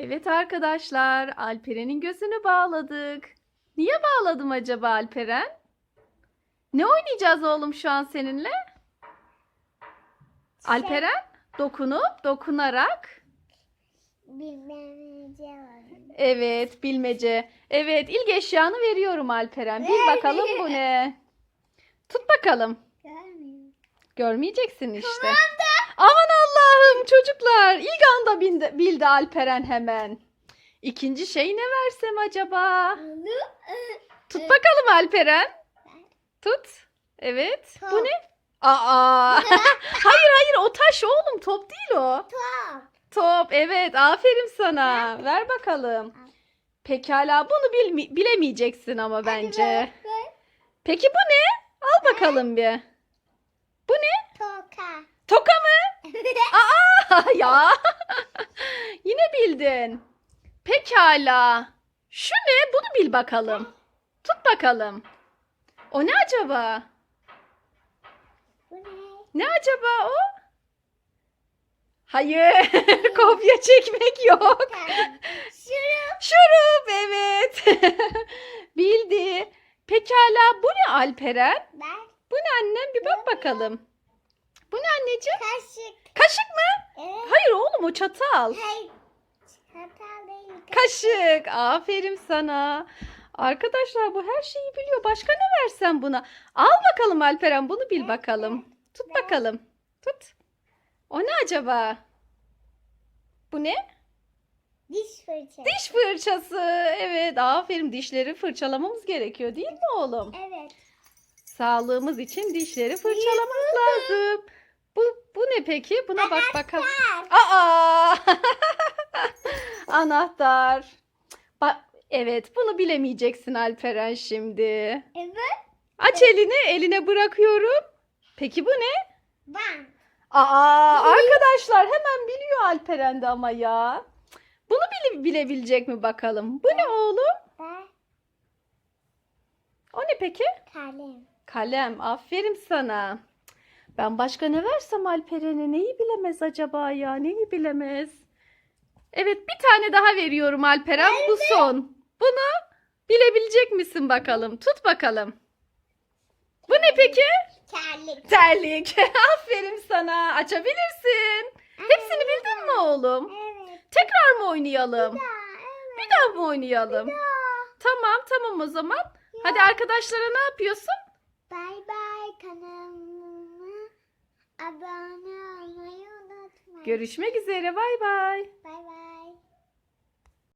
Evet arkadaşlar, Alperen'in gözünü bağladık. Niye bağladım acaba Alperen? Ne oynayacağız oğlum şu an seninle? Alperen, dokunup, dokunarak. Var. Evet, bilmece. Evet, ilk eşyanı veriyorum Alperen. Bil bakalım bu ne? Tut bakalım. Görmeyeceksin işte. Aman Allah'ım çocuklar. İlk anda bildi, bildi Alperen hemen. İkinci şey ne versem acaba? Tut bakalım Alperen. Tut. Evet. Bu Top. ne? Aa. hayır hayır o taş oğlum top değil o. Top. Top evet aferin sana. Ver bakalım. Pekala bunu bilmi- bilemeyeceksin ama bence. Peki bu ne? Al bakalım bir. Bu ne? Toka. Toka mı? Ya. Yine bildin. Pekala. Şu ne? Bunu bil bakalım. Tut bakalım. O ne acaba? Ne acaba o? Hayır. Kopya çekmek yok. Şurup. Şurup evet. Bildi. Pekala bu ne Alperen? Ben Bu ne annem? Bir bak bakalım. Bu ne anneciğim? kaşık. Kaşık mı? Evet. Hayır oğlum o çatal. Hayır. Çatal değil. Kaşık. Aferin sana. Arkadaşlar bu her şeyi biliyor. Başka ne versen buna? Al bakalım Alperen bunu bil bakalım. Tut bakalım. Tut. O ne acaba? Bu ne? Diş fırçası. Diş fırçası. Evet aferin dişleri fırçalamamız gerekiyor değil mi oğlum? Evet. Sağlığımız için dişleri fırçalamamız lazım. Bu, bu ne peki? Buna bak bakalım. Aa! Anahtar. Bak evet bunu bilemeyeceksin Alperen şimdi. Evet. Aç elini, eline bırakıyorum. Peki bu ne? Ben. Aa arkadaşlar hemen biliyor Alperen de ama ya. Bunu bile, bilebilecek mi bakalım? Bu ne oğlum? Ben. O ne peki? Kalem. Kalem. Aferin sana. Ben başka ne versem Alperen'e neyi bilemez acaba ya? Neyi bilemez? Evet bir tane daha veriyorum Alperen. Bu son. Bunu bilebilecek misin bakalım? Tut bakalım. Bu ne peki? Terlik. Terlik. Aferin sana. Açabilirsin. Hepsini bildin mi oğlum? Evet. Tekrar mı oynayalım? Ya, evet. Bir daha mı oynayalım? Ya. Tamam tamam o zaman. Hadi arkadaşlara ne yapıyorsun? Bay bay kanalıma abone olmayı unutmayın. Görüşmek üzere. Bay bay. Bay bay.